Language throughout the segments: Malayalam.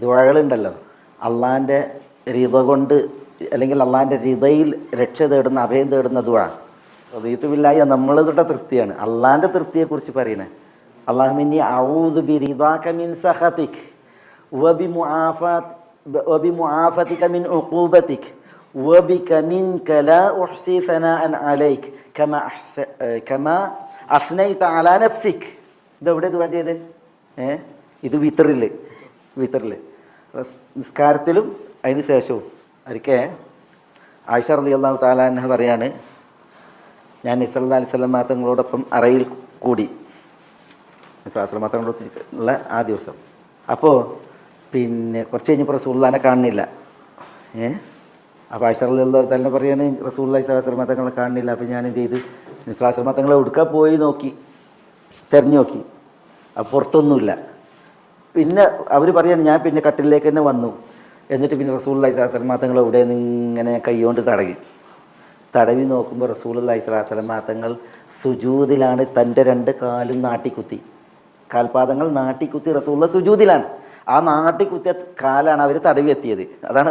ദുഴകളുണ്ടല്ലോ അള്ളാൻ്റെ റിത കൊണ്ട് അല്ലെങ്കിൽ അള്ളാൻ്റെ റിതയിൽ രക്ഷ തേടുന്ന അഭയം തേടുന്ന ദുഴ റീത്തുമില്ലായ നമ്മൾ തൊട്ട തൃപ്തിയാണ് അള്ളാൻ്റെ തൃപ്തിയെക്കുറിച്ച് പറയണേ അള്ളാഹുമിനി ഔദു ബി റിദാക മിൻ സഖതിക് വബി മുആഫാത് വബി മുആഫതിക മിൻ ഉഖൂബതിക് وبك منك لا أحصي ثناء عليك كما أحس... كما أثنيت على نفسك ഇതെവിടെ ദുവാ ചെയ്ത് ഏ ഇത് വിത്തറിൽ വിത്തറിൽ നിസ്കാരത്തിലും അതിന് ശേഷവും അരിക്കെ ആയിഷ റലി അള്ളാഹു താലാൻഹ പറയാണ് ഞാൻ നിസ്ലാ അലൈഹി സ്വലം മാത്തങ്ങളോടൊപ്പം അറയിൽ കൂടി. നിസ്ലാസ്ലാം മാത്തങ്ങളോട് ഉള്ള ആ ദിവസം. അപ്പോൾ പിന്നെ കുറച്ച് കഴിഞ്ഞപ്പോൾ റസൂള്ളാനെ കാണുന്നില്ല. ഏ? അപ്പോൾ ആയിഷ റലി അള്ളാഹു താലിനെ പറയാണ് റസൂള്ളി സ്വലാസ്ലം മാത്തങ്ങളെ കാണുന്നില്ല. അപ്പോൾ ഞാൻ എന്ത് ചെയ്ത്? നിസ്ലാസ്ലാം മാത്തങ്ങളെ ഉടുക്കാൻ പോയി നോക്കി. തിരഞ്ഞു നോക്കി. അപ്പോൾ പുറത്തൊന്നുമില്ല. പിന്നെ അവർ പറയാണ് ഞാൻ പിന്നെ കട്ടിലേക്ക് തന്നെ വന്നു. എന്നിട്ട് പിന്നെ റസൂള്ളി സ്വലാസ്ലം മാത്തങ്ങൾ ഇവിടെ നിന്ന് ഇങ്ങനെ കൈകൊണ്ട് തടകി തടവി നോക്കുമ്പോൾ റസൂൽ സ്വലാസ്ലം തങ്ങൾ സുജൂതിലാണ് തന്റെ രണ്ട് കാലും നാട്ടിക്കുത്തി. കാൽപാദങ്ങൾ നാട്ടിക്കുത്തി റസൂള്ള സുജൂതിലാണ്. ആ നാട്ടിക്കുത്തിയ കാലാണ് അവർ തടവി എത്തിയത്. അതാണ്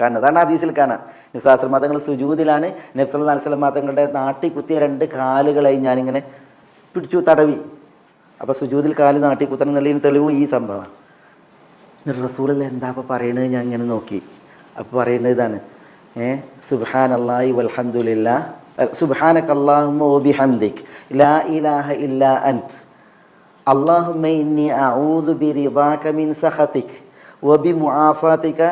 കാണുന്നത്. അതാണ് ഹദീസിൽ കാണാം നിസ്ലാസ്ലം മാത്തങ്ങൾ സുജൂതിലാണ് അലൈഹി അലിസ്ലം തങ്ങളുടെ നാട്ടിക്കുത്തിയ രണ്ട് കാലുകളായി ഞാനിങ്ങനെ പിടിച്ചു തടവി. അപ്പോൾ സുജൂതിൽ കാൽ നാട്ടി കുത്തണം എന്നുള്ളതിന് തെളിവ് ഈ സംഭവമാണ് എന്നിട്ട് റസൂലല്ല എന്താ അപ്പോൾ പറയണത്? ഞാൻ ഇങ്ങനെ നോക്കി. അപ്പോൾ പറയുന്നത് ഇതാണ്. ഏ സുബാൻ അള്ളാഹി വൽഹമുല്ല സുബാനക്ക് അള്ളാഹുദിക് ലാ ഇലാഹ ഇല്ലാ അന്ത് അള്ളാഹുമ്മ ഇന്നി അഊദു ബി റിദാക മിൻ സഹതിക് വബി മുആഫാതിക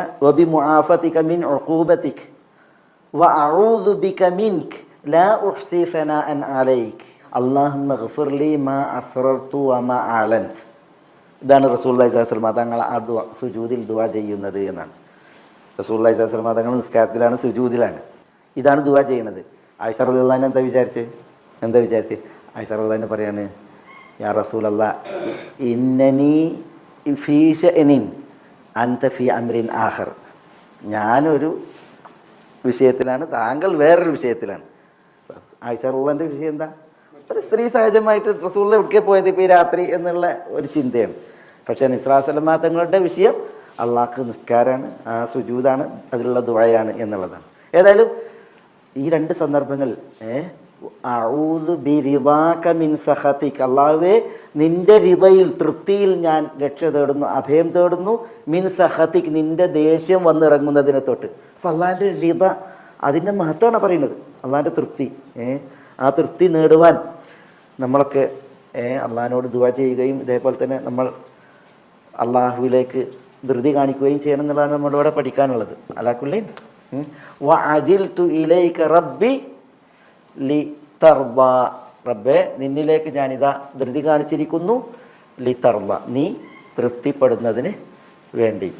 അള്ളാഹുമ്മ ഗഫർലി മാ അസ്രർത്തു വമാ ആലൻത്. ഇതാണ് റസൂല്ലാ ഇസ്ലാസ്ലമ തങ്ങൾ ആ ദ സുജൂതിൽ ദുവാ ചെയ്യുന്നത് എന്നാണ്. റസൂല്ലാ ഇസ്ലാസ്ലമ തങ്ങൾ നിസ്കാരത്തിലാണ് സുജൂതിലാണ് ഇതാണ് ദുവാ ചെയ്യുന്നത്. ആയിഷ റഹ്ലാൻ എന്താ വിചാരിച്ച്? എന്താ വിചാരിച്ച്? ആയിഷ റഹ്ലാൻ പറയാണ് യാ റസൂൽ അല്ല ഇന്നനി എനിൻ അമ്രിൻ ആഹർ ഞാനൊരു വിഷയത്തിലാണ് താങ്കൾ വേറൊരു വിഷയത്തിലാണ്. ആയിഷ റഹ്ലാന്റെ വിഷയം എന്താ? ഒരു സ്ത്രീ സഹജമായിട്ട് റസൂളിൽ എവിടേക്ക് പോയത് ഇപ്പോൾ ഈ രാത്രി എന്നുള്ള ഒരു ചിന്തയാണ്. പക്ഷേ നിസ്രാസലമാ തങ്ങളുടെ വിഷയം അള്ളാഹ്ക്ക് നിസ്കാരമാണ് ആ സുജൂതാണ് അതിലുള്ള ദുഴയാണ് എന്നുള്ളതാണ്. ഏതായാലും ഈ രണ്ട് സഹത്തിക് അള്ളാഹുവേ നിന്റെ ഹൃദയിൽ തൃപ്തിയിൽ ഞാൻ രക്ഷ തേടുന്നു അഭയം തേടുന്നു മിൻ സഹത്തിക് നിന്റെ ദേഷ്യം വന്നിറങ്ങുന്നതിനെ തൊട്ട്. അപ്പം അള്ളാഹിന്റെ റിത അതിന്റെ മഹത്വമാണ് പറയുന്നത്. അള്ളാഹിന്റെ തൃപ്തി ആ തൃപ്തി നേടുവാൻ നമ്മളൊക്കെ അള്ളഹാനോട് ദുവ ചെയ്യുകയും ഇതേപോലെ തന്നെ നമ്മൾ അള്ളാഹുവിലേക്ക് ധൃതി കാണിക്കുകയും ചെയ്യണം എന്നുള്ളതാണ് നമ്മളിവിടെ പഠിക്കാനുള്ളത്. അലാക്കുള്ളീൻ വ അജിൽ തു റബ്ബി ലി തർബ റബ്ബെ നിന്നിലേക്ക് ഞാനിതാ ധൃതി കാണിച്ചിരിക്കുന്നു. ലി തർബ നീ തൃപ്തിപ്പെടുന്നതിന് വേണ്ടി.